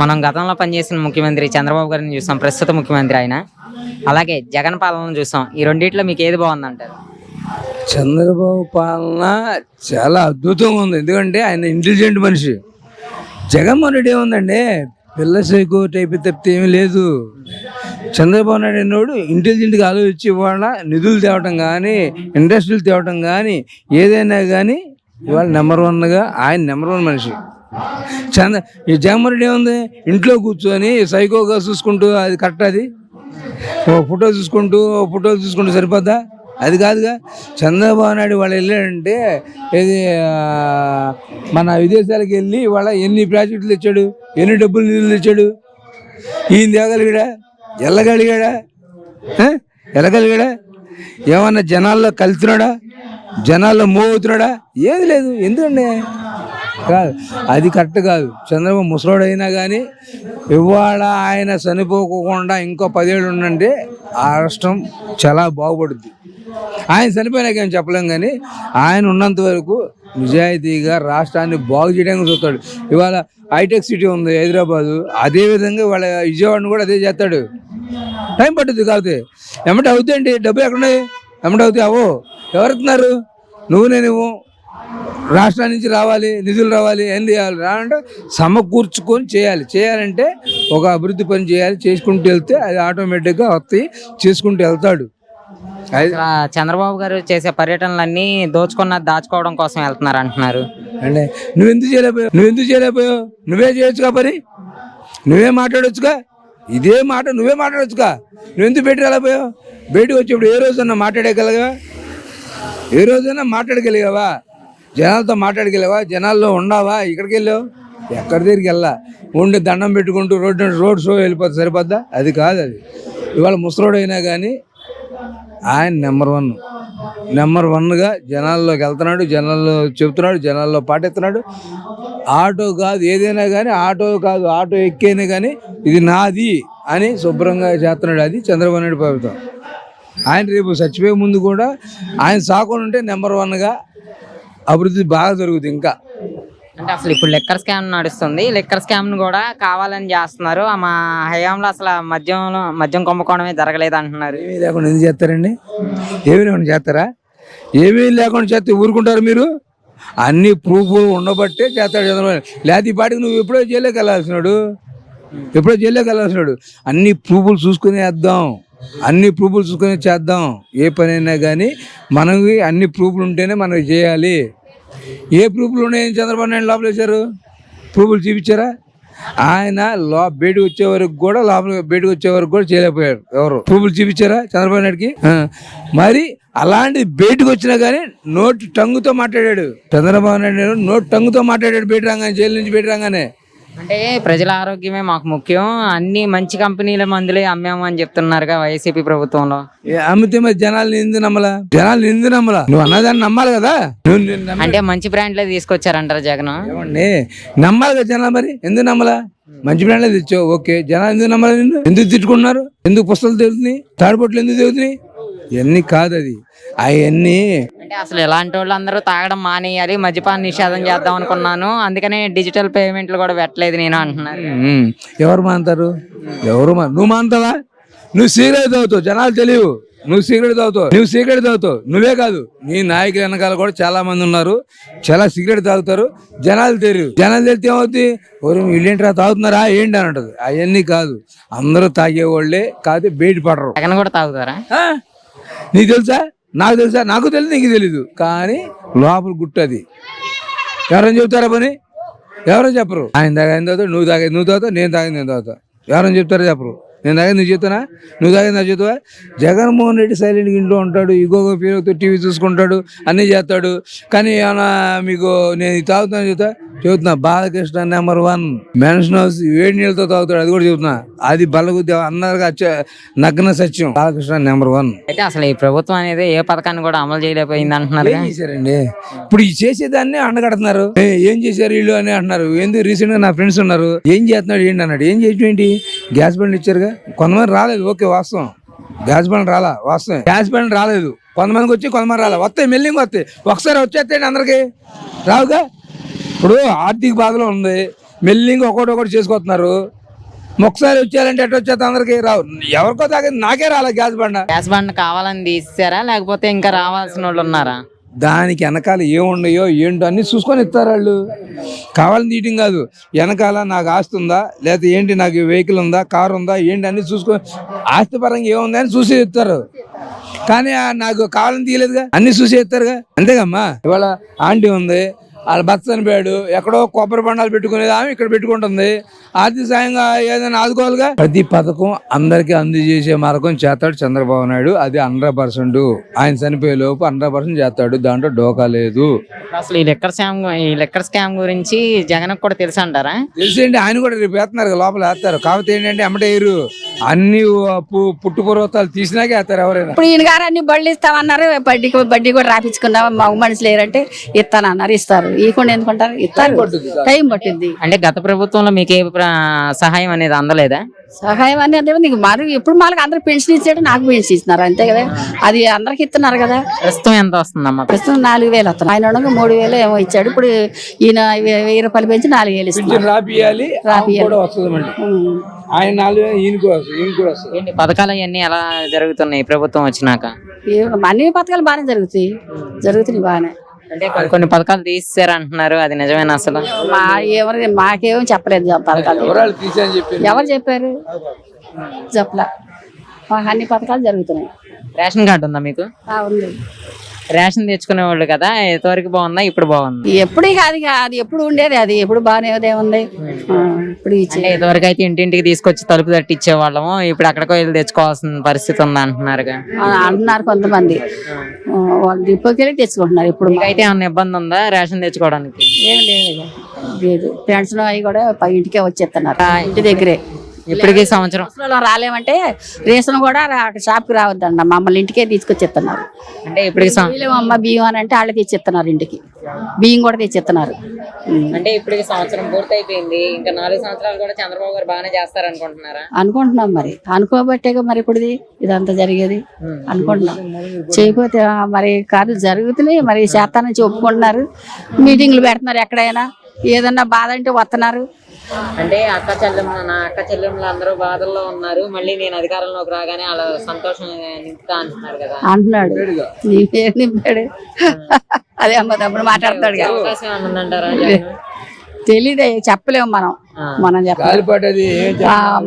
మనం గతంలో పనిచేసిన ముఖ్యమంత్రి చంద్రబాబు గారిని చూసాం ప్రస్తుత ముఖ్యమంత్రి ఆయన. అలాగే జగన్ పాలన చూసాం. ఈ రెండిట్లో మీకు ఏది బాగుందంటారు? చంద్రబాబు పాలన చాలా అద్భుతంగా ఉంది. ఎందుకంటే ఆయన ఇంటెలిజెంట్ మనిషి. జగన్మోహన్ రెడ్డి ఏముందండి పిల్ల సైకో టైప్ తప్పితే ఏమీ లేదు. చంద్రబాబు నాయుడు అన్నోడు ఇంటెలిజెంట్గా ఆలోచించి ఇవాళ నిధులు తేవటం కానీ ఇండస్ట్రీలు తేవటం కానీ ఏదైనా కానీ ఇవాళ నెంబర్ వన్గా ఆయన నెంబర్ వన్ మనిషి. చంద్ర ఈ జగన్మోహన్ ఏముంది? ఇంట్లో కూర్చొని సైకోగా చూసుకుంటూ అది కరెక్ట్ అది? ఓ ఫోటో చూసుకుంటూ ఓ ఫోటో చూసుకుంటూ సరిపోద్దా? అది కాదుగా. చంద్రబాబు నాయుడు వాళ్ళు వెళ్ళాడంటే ఇది మన విదేశాలకు వెళ్ళి వాళ్ళ ఎన్ని ప్రాజెక్టులు తెచ్చాడు? ఎన్ని డబ్బులు నిధులు తెచ్చాడు? ఈయన తేగలిగాడా? ఎల్లగలిగాడా? ఆ? ఎల్లగలిగాడా? ఏమన్నా జనాల్లో కలుతున్నాడా జనాల్లో మూవ్ అవుతున్నాడా ఏది లేదు. ఎందుకండి? కాదు. అది కరెక్ట్ కాదు. చంద్రబాబు ముసలోడైనా కానీ ఇవాళ ఆయన చనిపోకుండా ఇంకో పదేళ్ళు ఉండంటే ఆ రాష్ట్రం చాలా బాగుపడుద్ది. ఆయన చనిపోయినాక ఏం చెప్పలేం కానీ ఆయన ఉన్నంత వరకు నిజాయితీగా రాష్ట్రాన్ని బాగు చేయడానికి చూస్తాడు. ఇవాళ హైటెక్ సిటీ ఉంది హైదరాబాదు. అదే విధంగా వాళ్ళ విజయవాడను కూడా అదే చేస్తాడు. టైం పట్టుద్ది కాబట్టి ఎమ్మటి అవుతాయండి? డబ్బులు ఎక్కడున్నాయి? ఎమ్మటి అవుతాయి? అవో ఎవరుతున్నారు నువ్వు నేను రాష్ట్రం నుంచి రావాలి నిధులు రావాలి ఏం చేయాలి? రావాలంటే సమకూర్చుకొని చేయాలి. చేయాలంటే ఒక అభివృద్ధి పని చేయాలి చేసుకుంటూ వెళ్తే అది ఆటోమేటిక్గా వస్తాయి చేసుకుంటూ వెళ్తాడు. చంద్రబాబు గారు చేసే పర్యటనలన్నీ దోచుకున్న దాచుకోవడం కోసం వెళ్తున్నారు అంటున్నారు. అంటే నువ్వెందుకు చేయలేకపోయావు? నువ్వెందుకు చేయలేకపోయావు? నువ్వే చేయొచ్చుగా పని? నువ్వే మాట్లాడొచ్చుగా? ఇదే మాట నువ్వే మాట్లాడొచ్చుగా? నువ్వెందుకు బయటికి వెళ్ళకపోయావు బయటకు వచ్చేప్పుడు ఏ రోజన్నా మాట్లాడగలగా ఏ రోజైనా మాట్లాడగలిగావా? జనాలతో మాట్లాడికెళ్ళావా? జనాల్లో ఉన్నావా? ఇక్కడికి వెళ్ళావు ఎక్కడి దగ్గరికి వెళ్ళా? ఉండి దండం పెట్టుకుంటూ రోడ్డు రోడ్ షో వెళ్ళిపోతే సరిపోద్దా? అది కాదు అది. ఇవాళ ముసలోడైనా కానీ ఆయన నెంబర్ వన్. నెంబర్ వన్గా జనాల్లోకి వెళ్తున్నాడు జనాల్లో చెబుతున్నాడు జనాల్లో పాటిస్తున్నాడు ఆటో కాదు ఏదైనా కానీ ఆటో కాదు ఆటో ఎక్కైనా కానీ ఇది నాది అని శుభ్రంగా చేస్తున్నాడు. అది చంద్రబాబు నాయుడు ప్రభుత్వం. ఆయన రేపు చచ్చిపోయే ముందు కూడా ఆయన సాకుండా ఉంటే నెంబర్ వన్గా అభివృద్ధి బాగా జరుగుతుంది ఇంకా. అంటే అసలు ఇప్పుడు లెక్కర్ స్కామ్ నడుస్తుంది. లెక్కర్ స్కామ్ కూడా కావాలని చేస్తున్నారు. ఆ మా హయాంలో అసలు మద్యంలో మద్యం కుంభకోణమే జరగలేదు అంటున్నారు. ఏమీ లేకుండా ఎందుకు చేస్తారండి? ఏమీ లేకుండా చేస్తారా? ఏమీ లేకుండా చేస్తే ఊరుకుంటారు మీరు? అన్ని ప్రూఫ్ ఉండబట్టే చేస్తాడు చంద్రబాబు. లేకపోతే ఈ పాటికి నువ్వు ఎప్పుడో జైల్లోకి వెళ్ళాల్సినాడు. ఎప్పుడో జైల్లోకి వెళ్ళాల్సినాడు. అన్ని ప్రూఫ్లు చూసుకుని వేద్దాం అన్ని ప్రూఫ్లు చూసుకొని చేద్దాం. ఏ పనైనా కానీ మనకి అన్ని ప్రూఫ్లు ఉంటేనే మనం చేయాలి. ఏ ప్రూఫ్లు ఉన్నాయని చంద్రబాబు నాయుడు లోపల వేశారు? ప్రూఫ్లు చూపించారా? ఆయన లో బయటకు వచ్చే వరకు కూడా లోపల బయటకు వచ్చే వరకు కూడా చేయలేకపోయారు ఎవరు? ప్రూఫ్లు చూపించారా చంద్రబాబు నాయుడుకి? మరి అలాంటి బయటకు వచ్చినా కానీ నోటి టంగుతో మాట్లాడాడు. చంద్రబాబు నాయుడు నోటి టంగుతో మాట్లాడాడు బయట రాగానే జైలు నుంచి బయట రాగానే. అంటే ప్రజల ఆరోగ్యమే మాకు ముఖ్యం. అన్ని మంచి కంపెనీల మందులే అమ్మాము అని చెప్తున్నారుగా వైసీపీ ప్రభుత్వంలో. అమ్మితే మరి జనాలు ఎందు నమ్మలా? జనాలు ఎందు నమ్మలా? నువ్వు అన్నదాన్ని నమ్మాలి కదా? అంటే మంచి బ్రాండ్లే తీసుకొచ్చారంటారు జగన్? నమ్మాలి కదా జనాలు మరి? ఎందుకు నమ్మలా? మంచి బ్రాండ్లే తెచ్చావు. ఓకే. జనాలు ఎందుకు నమ్మాలి నిన్ను? ఎందుకు తిట్టుకుంటున్నారు? ఎందుకు పుస్తకాలు తెగుతున్నాయి తాడిపొట్లు ఎందుకు తెగుతున్నాయి ఇవన్నీ కాదు అది అవన్నీ అంటే అసలు ఇలాంటి వాళ్ళు అందరూ తాగడం మానేయాలి మద్యపాన నిషేధం చేద్దాం అనుకున్నాను. అందుకనే డిజిటల్ పేమెంట్లు కూడా పెట్టలేదు నేను అంటున్నారు. ఉమ్, ఎవరు మాంతారు? ఎవరు మా? నువ్వు మాంతావా? నువ్వు సిగరెట్ తాగుతావు జనాలు తెలియవు. నువ్వు సిగరెట్ తాగుతావు నువ్వు సిగరెట్ తాగుతావు. నువ్వే కాదు నీ నాయకుల వెనకాల కూడా చాలా మంది ఉన్నారు. చాలా సిగరెట్ తాగుతారు జనాలు తెలియదు జనాలు తెలితే ఏమవుతుంది ఎవరు వీళ్ళేంట్రా తాగుతున్నారా? ఏంటి? అని అంటది. అవన్నీ కాదు. అందరూ తాగేవాళ్ళే కాదు బయట పడరు. జగన్ కూడా తాగుతారా? ఆ? నీకు తెలుసా? నాకు తెలుసా? నాకు తెలియదు నీకు తెలీదు. కానీ లోపల గుట్టది ఎవరైనా చెబుతారా పని? ఎవరైనా చెప్పరు. ఆయన తాగింది తాగుతావు నువ్వు తాగేది నువ్వు తాగుతావు? నేను తాగింది నేను తాగుతా. ఎవరైనా చెప్తారా చెప్పరు. నేను తాగేది నువ్వు చెప్తానా నువ్వు తాగేది నాకు చెప్తావా జగన్మోహన్ రెడ్డి సైలెంట్గా ఇంట్లో ఉంటాడు ఇగో పేరుతో టీవీ చూసుకుంటాడు అన్నీ చేస్తాడు. కానీ ఏమైనా మీకు నేను తాగుతాను చెప్తా? చెబుతున్నా Balakrishna number one mansion house వేడి నీళ్ళతో తాగుతాడు అది కూడా చెబుతున్నా. అది బలగుద్ది అందరిగా అచ్చ- నగ్న సత్యం. బాలకృష్ణ నెంబర్ వన్ అయితే అసలు ఈ ప్రభుత్వం అనేది ఏ పథకాన్ని కూడా అమలు చేయలేకపోయింది అంటున్నారు ఏం చేశారండి? ఇప్పుడు ఈ చేసేదాన్ని అండగడుతున్నారు. ఏ, చేశారు వీళ్ళు అని అంటున్నారు. ఎందుకు రీసెంట్గా నా ఫ్రెండ్స్ ఉన్నారు. ఏం చేస్తున్నాడు ఏంటి అన్నాడు. ఏం చేయటం ఏంటి? గ్యాస్ బండ్లు ఇచ్చారుగా. కొంతమంది రాలేదు. ఓకే వాస్తవం. గ్యాస్ బండ్లు రాలా? వాస్తవం. గ్యాస్ బండ్లు రాలేదు. కొంతమందికి వచ్చి కొంతమంది రాలా? వస్తాయి మెల్లింగ్ వస్తాయి. ఒకసారి వచ్చేస్తాయండి అందరికి. రావుగా? ఇప్పుడు ఆర్థిక బాధలో ఉంది. మెల్లింగా ఒకటి ఒకటి చేసుకొస్తున్నారు. ఒకసారి వచ్చేయాలంటే ఎట్లా వచ్చేది అందరికి రావు. ఎవరికో తాగే నాకే రాలే గ్యాస్ బండ. గ్యాస్ బండ్ కావాలని తీసారా లేకపోతే ఇంకా రావాల్సిన వాళ్ళు ఉన్నారా? దానికి వెనకాల ఏమున్నాయో ఏంటో అన్ని చూసుకొని ఇస్తారు వాళ్ళు. కావాలని తీయటం కాదు. వెనకాల నాకు ఆస్తి ఉందా? లేకపోతే ఏంటి నాకు వెహికల్ ఉందా? కారు ఉందా? ఏంటి అన్ని చూసుకొని ఆస్తి పరంగా ఏముందా అని చూసి ఇస్తారు. కానీ నాకు కావాలని తీయలేదుగా? అన్ని చూసి ఇస్తారుగా? అంతేగమ్మా. ఇవాళ ఆంటీ ఉంది. వాళ్ళ భర్త చనిపోయాడు. ఎక్కడో కొబ్బరి బండాలు పెట్టుకునేది ఆమె ఇక్కడ పెట్టుకుంటుంది. ఆర్థిక సాయంగా ఏదైనా ఆదుకోవాలిగా? ప్రతి పథకం అందరికీ అందజేసే మార్గం చేస్తాడు చంద్రబాబు నాయుడు. అది హండ్రెడ్ పర్సెంట్. ఆయన చనిపోయే లోపు హండ్రెడ్ పర్సెంట్ చేస్తాడు. దాంట్లో డోకా లేదు. అసలు ఈ లెక్కర్ స్కామ్ ఈ లెక్కర్ స్కామ్ గురించి జగన్ కూడా తెలుసు అంటారా? తెలిసేంటి? ఆయన కూడా రేపు వేస్తున్నారు లోపల వేస్తారు. కాకపోతే ఏంటంటే ఎమ్మటే వేయరు అన్ని పుట్టు పూర్వతాలు తీసినాకే వేస్తారు ఎవరైనా. ఇప్పుడు ఈయన గారు అన్ని బళ్ళు ఇస్తామన్నారు. బడ్డీకి బడ్డీ కూడా రాపించుకున్నాం మగ మనుషులు లేరంటే ఇస్తానన్నారు ఇస్తారు. ఇవ్వకుండా ఎందుకుంటారు? ఇస్తారు. టైం పట్టింది అంటే గత ప్రభుత్వంలో మీకు ఏ సహాయం అనేది అందలేదా? సహాయం అనేది నీకు మరి ఇప్పుడు మాకు అందరు పెన్షన్ ఇచ్చాడు నాకు పెన్షన్ ఇస్తున్నారు అంతే కదా? అది అందరికి ఇస్తున్నారు కదా? ప్రస్తుతం ఎంత వస్తుందమ్మా? ప్రస్తుతం నాలుగు వేలు వస్తుంది ఆయన ఉండగా మూడు వేలు ఏమో ఇచ్చాడు. ఇప్పుడు ఈయన వెయ్యి రూపాయలు పెంచి నాలుగు వేలు ఇస్తున్నారు. పింఛన్ రాపియాలి రాపియాలి. కూడా వస్తుంది మళ్ళీ ఉమ్. ఆయన నాలుగు వేలు ఈయన కూడా వస్తుంది ఈయన కూడా వస్తుంది. ఏంటి పథకాలు అవన్నీ ఎలా జరుగుతున్నాయి ప్రభుత్వం వచ్చినాక? అన్ని పథకాలు బాగానే జరుగుతాయి. జరుగుతున్నాయి బాగానే. అంటే కొన్ని కొన్ని పథకాలు తీసారు అంటున్నారు అది నిజమేనా అసలు? మా ఎవరు మాకేమో చెప్పలేదు పథకాలు. ఎవరు చెప్పారు? చెప్పలా. మాకు అన్ని పథకాలు జరుగుతున్నాయి. రేషన్ కార్డు ఉందా మీకు? ఉంది. రేషన్ తెచ్చుకునేవాళ్ళు కదా ఎంతవరకు బాగుందా ఇప్పుడు బాగుంది? ఎప్పుడు కాదు, అది ఎప్పుడు ఉండేది అది ఎప్పుడు బాగానే ఉంది. ఇప్పుడు ఇదివరకు అయితే ఇంటింటికి తీసుకొచ్చి తలుపు తట్టి ఇచ్చేవాళ్ళము ఇప్పుడు అక్కడికో వెళ్ళి తెచ్చుకోవాల్సిన పరిస్థితి ఉంది అంటున్నారుగా ఆ, అంటున్నారు కొంతమంది. వాళ్ళు డిపోకి వెళ్ళి తెచ్చుకుంటున్నారు ఇప్పుడు అయితే ఏమన్నా ఇబ్బంది ఉందా రేషన్ తెచ్చుకోవడానికి? ఏం లేదు. లేదు. పెన్షన్ అవి కూడా పై ఇంటికే వచ్చేస్తున్నారు. ఇంటి దగ్గరే. ఇప్పటికీ సంవత్సరం. రాలేమంటే రేషన్ కూడా షాప్కి రావద్దండి మమ్మల్ని ఇంటికే తీసుకొచ్చేస్తున్నారు. అంటే ఇప్పటికి అమ్మ బియ్యం అని అంటే వాళ్ళే తెచ్చిస్తున్నారు ఇంటికి. బియ్యం కూడా తెచ్చిస్తున్నారు. అంటే ఇప్పటికి సంవత్సరం పూర్తి అయిపోయింది ఇంకా నాలుగు సంవత్సరాలు కూడా చంద్రబాబు గారు బాగానే చేస్తారు అనుకుంటున్నారా? అనుకుంటున్నాం మరి. అనుకోబట్టేగా మరి ఇప్పుడు ఇది ఇదంతా జరిగేది. అనుకుంటున్నాం. చేయకపోతే మరి కాదు జరుగుతున్నాయి. మరి చేస్తానని నుంచి ఒప్పుకుంటున్నారు మీటింగ్లు పెడుతున్నారు ఎక్కడైనా. ఏదన్నా బాధ అంటే వస్తున్నారు. అంటే అక్క చెల్లెమ్మ నా అక్క చెల్లెమ్మలు అందరూ బాధల్లో ఉన్నారు. మళ్ళీ నేను అధికారంలోకి రాగానే అలా సంతోషం నింపుతా అంటున్నారు కదా. అంటున్నాడు. నింపాడు అదే అమ్మ తమ్ముడు మాట్లాడతాడు కదా. అవకాశం? తెలీదే చెప్పలేము మనం. మనం చెప్పలేం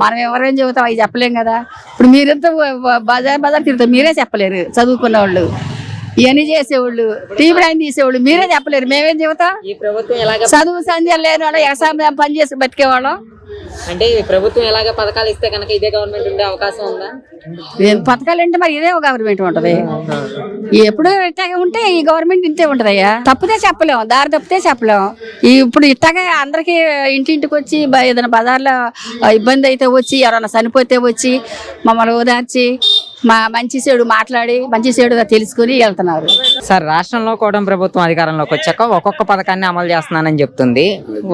మనం ఎవరేం చెబుతాం అవి చెప్పలేం కదా. ఇప్పుడు మీరెంత బజార్ బజార్ తిరుగుతారు మీరే చెప్పలేరు చదువుకున్న వాళ్ళు ఇవన్నీ చేసేవాళ్ళు టీవీ లైన్ తీసేవాళ్ళు. మీరే చెప్పలేరు మేమేం చెబుతాం? ఈ ప్రభుత్వం ఎలాగ చదువు సంధ్య లేని వాళ్ళు వ్యవసాయం పని చేసి బతికేవాళ్ళం అంటే ప్రభుత్వం ఎలాగ పథకాలు ఇస్తే కనుక ఇదే గవర్నమెంట్ ఉండే అవకాశం ఉందా? పథకాలు అంటే మరి ఇదే గవర్నమెంట్ ఉంటది. ఎప్పుడు ఇట్టాగే ఉంటే ఈ గవర్నమెంట్ ఇంతే ఉంటదయ్యా. తప్పితే చెప్పలేము దారి తప్పితే చెప్పలేము ఈ ఇప్పుడు ఇట్టాగే అందరికి ఇంటింటికి వచ్చి ఏదైనా బజార్లో ఇబ్బంది అయితే వచ్చి ఎవరైనా చనిపోతే వచ్చి మమ్మల్ని ఓదార్చి మా మంచి చెడు మాట్లాడి మంచి చెడుగా తెలుసుకుని వెళ్తున్నారు. సార్ రాష్ట్రంలో కూడా ప్రభుత్వం అధికారంలోకి వచ్చాక ఒక్కొక్క పథకాన్ని అమలు చేస్తున్నానని చెప్తుంది.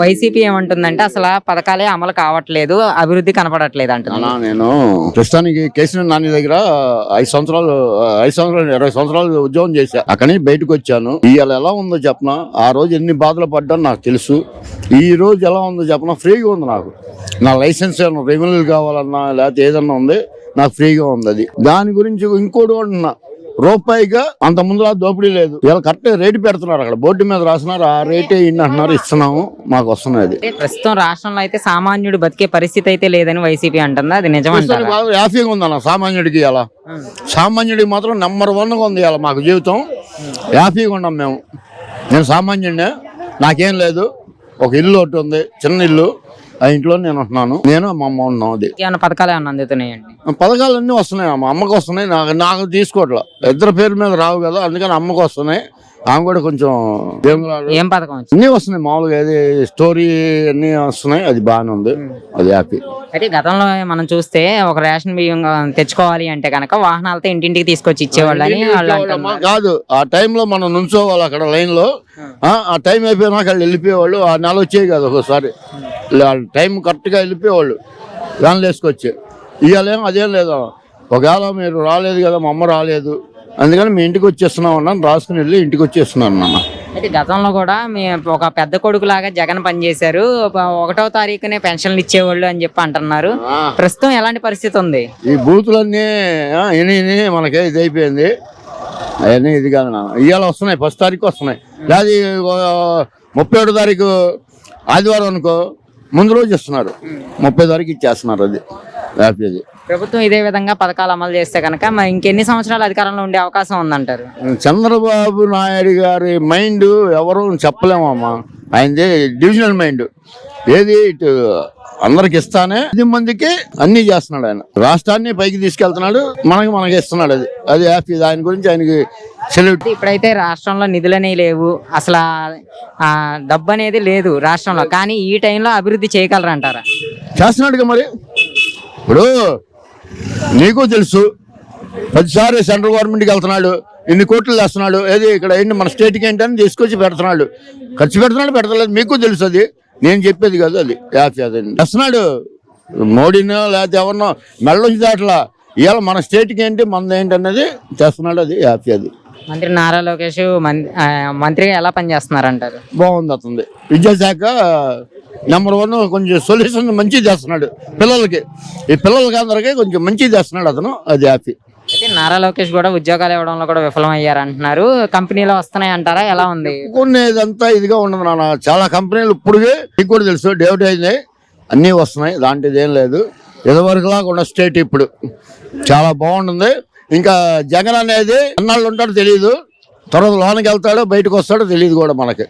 వైసీపీ ఏమంటుందంటే అసలు ఆ పథకాలే అమలు కావట్లేదు అభివృద్ధి కనపడట్లేదు అంటుంది. అన్నా నేను ప్రస్తుతానికి కేసీఆర్ నాని దగ్గర ఐదు సంవత్సరాలు ఐదు సంవత్సరాలు ఇరవై సంవత్సరాలు ఉద్యోగం చేశా. అక్కడి బయటకు వచ్చాను. ఇవాళ ఎలా ఉందో చెప్పనా? ఆ రోజు ఎన్ని బాధలు పడ్డాను నాకు తెలుసు. ఈ రోజు ఎలా ఉందో చెప్పనా? ఫ్రీగా ఉంది నాకు. నా లైసెన్స్ ఏమన్నా రెవెన్యూ కావాలన్నా లేకపోతే ఏదన్నా ఉంది. నాకు ఫ్రీగా ఉంది అది. దాని గురించి ఇంకోటి కూడా ఉన్నా. రూపాయిగా అంత ముందు దోపిడీ లేదు. ఇలా కరెక్ట్ రేటు పెడుతున్నారు అక్కడ. బోర్డు మీద రాస్తున్నారు ఆ రేటే ఇన్ని అంటున్నారు ఇస్తున్నాము మాకు వస్తున్నది ప్రస్తుతం రాష్ట్రంలో అయితే సామాన్యుడు బతికే పరిస్థితి అయితే లేదని వైసీపీ అంటుందా? అది నిజం హ్యాపీగా ఉందన్న సామాన్యుడికి అలా సామాన్యుడికి మాత్రం నెంబర్ వన్గా ఉంది అలా మాకు జీవితం. హ్యాపీగా ఉన్నాం మేము. నేను సామాన్యుడినే. నాకేం లేదు. ఒక ఇల్లు ఒకటి ఉంది చిన్న ఇల్లు. ఆ ఇంట్లో నేను ఉంటున్నాను. నేను మా అమ్మ ఉన్నాం అది. ఏమైనా పథకాలు ఏమైనా అందుతున్నాయండి పథకాలన్నీ వస్తున్నాయి అమ్మ. అమ్మకి వస్తున్నాయి. నాకు నాకు తీసుకోవట్లే. ఇద్దరు పేరు మీద రావు కదా అందుకని అమ్మకి వస్తున్నాయి. ఆమె కూడా కొంచెం ఏం పథకం అన్నీ వస్తున్నాయి. మామూలుగా ఏది స్టోరీ అన్నీ వస్తున్నాయి. అది బాగానే ఉంది. అది హ్యాపీ అయితే గతంలో మనం చూస్తే ఒక రేషన్ బియ్యం తెచ్చుకోవాలి అంటే కనుక వాహనాలతో ఇంటింటికి తీసుకొచ్చి ఇచ్చేవాళ్ళని కాదు. ఆ టైంలో మనం నుంచోవాలి అక్కడ లైన్లో. ఆ ఆ టైం అయిపోయినాక వాళ్ళు వెళ్ళిపోయేవాళ్ళు. ఆ నెల వచ్చేవి కాదు ఒకసారి టైం కరెక్ట్గా వెళ్ళిపోయేవాళ్ళు. వ్యాన్లు వేసుకొచ్చి. ఇవాళ ఏం అదేం లేదు. ఒకవేళ మీరు రాలేదు కదా మా అమ్మ రాలేదు. అందుకని మీ ఇంటికి వచ్చేస్తున్నాం అన్నాను రాసుకుని వెళ్ళి ఇంటికి వచ్చేస్తున్నాను నాన్న అయితే గతంలో కూడా మీ ఒక పెద్ద కొడుకు లాగా జగన్ పనిచేశారు ఒక- ఒకటో తారీఖునే పెన్షన్లు ఇచ్చేవాళ్ళు అని చెప్పి అంటున్నారు. ప్రస్తుతం ఎలాంటి పరిస్థితి ఉంది? ఈ బూతులన్నీ ఇని మనకి ఇది అయిపోయింది. అవన్నీ ఇది కాదు నాన్న. ఇవాళ వస్తున్నాయి ఫస్ట్ తారీఖు వస్తున్నాయి. లేదా ముప్పై ఏడో తారీఖు ఆదివారం అనుకో ముందు రోజు ఇస్తున్నారు. ముప్పై తారీఖు ఇచ్చేస్తున్నారు అది. ప్రభుత్వం ఇదే విధంగా పథకాలు అమలు చేస్తే కనుక మరి ఇంకెన్ని సంవత్సరాలు అధికారంలో ఉండే అవకాశం ఉందంటారు? చంద్రబాబు నాయుడు గారి మైండ్ ఎవరు చెప్పలేమమ్మా. ఆయనది డివిజనల్ మైండ్. ఏది ఇటు అందరికి ఇస్తానే పది మందికి అన్ని చేస్తున్నాడు ఆయన. రాష్ట్రాన్ని పైకి తీసుకెళ్తున్నాడు మనకి మనకి ఇస్తున్నాడు అది. అది హ్యాపీ ఆయన గురించి ఆయనకి సెల్యూట్ ఇప్పుడైతే రాష్ట్రంలో నిధులు అనేవి లేవు. అసలు డబ్బు అనేది లేదు రాష్ట్రంలో. కానీ ఈ టైంలో అభివృద్ధి చేయగలరంటారా? చేస్తున్నాడుగా మరి. ఇప్పుడు నీకు తెలుసు పదిసారి సెంట్రల్ గవర్నమెంట్కి వెళ్తున్నాడు ఇన్ని కోట్లు వేస్తున్నాడు ఏది ఇక్కడ ఏంటి మన స్టేట్కి ఏంటని తీసుకొచ్చి పెడుతున్నాడు. ఖర్చు పెడుతున్నాడు పెడతలేదు మీకు తెలుసు అది. నేను చెప్పేది కాదు అది. హ్యాపీ అది వేస్తున్నాడు. మోడీనో లేకపోతే ఎవరినో మెళ్ళొంచి దాట్లా. ఇవాళ మన స్టేట్కి ఏంటి మనది ఏంటి అన్నది చేస్తున్నాడు అది హ్యాపీ అది మంత్రి నారా లోకేష్ మంత్రిగా ఎలా పనిచేస్తున్నారంటారు? బాగుంది అతనిది. విద్యాశాఖ నెంబర్ వన్ కొంచెం సొల్యూషన్ మంచిగా చేస్తున్నాడు పిల్లలకి. ఈ పిల్లలకి అందరికీ కొంచెం మంచిగా చేస్తున్నాడు అతను అది హ్యాపీ అయితే నారా లోకేష్ కూడా ఉద్యోగాలు ఇవ్వడంలో కూడా విఫలమయ్యారు అంటున్నారు. కంపెనీలో వస్తున్నాయి అంటారా? ఎలా ఉంది? కొన్ని ఇదంతా ఇదిగా ఉండదు నాన్న. చాలా కంపెనీలు ఇప్పుడుగే మీకు కూడా తెలుసు డేవిడ్ అయింది అన్నీ వస్తున్నాయి దాంట్లో ఏం లేదు. ఇదివరకులాగా ఉన్న స్టేట్ ఇప్పుడు. చాలా బాగుంటుంది. ఇంకా జగన్ అనేది అన్నాళ్ళు ఉంటాడో తెలియదు తర్వాత లోనికి వెళ్తాడో బయటకు వస్తాడో తెలియదు కూడా మనకి.